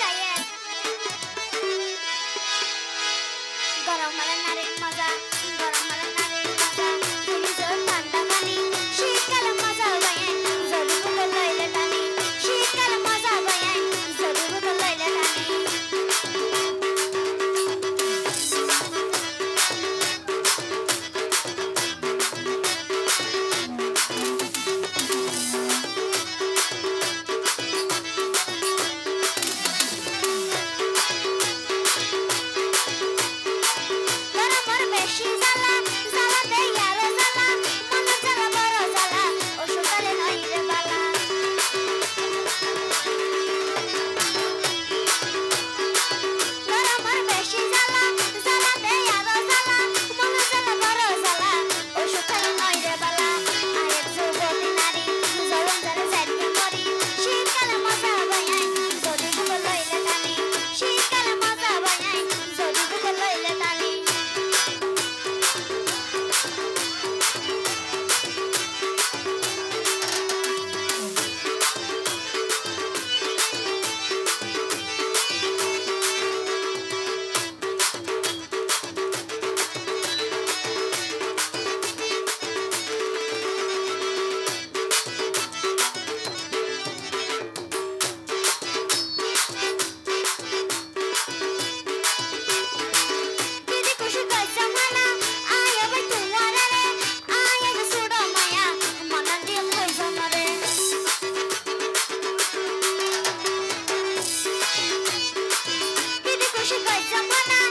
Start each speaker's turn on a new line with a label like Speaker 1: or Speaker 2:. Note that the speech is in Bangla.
Speaker 1: তাই গরম মানে নারে she could someone else.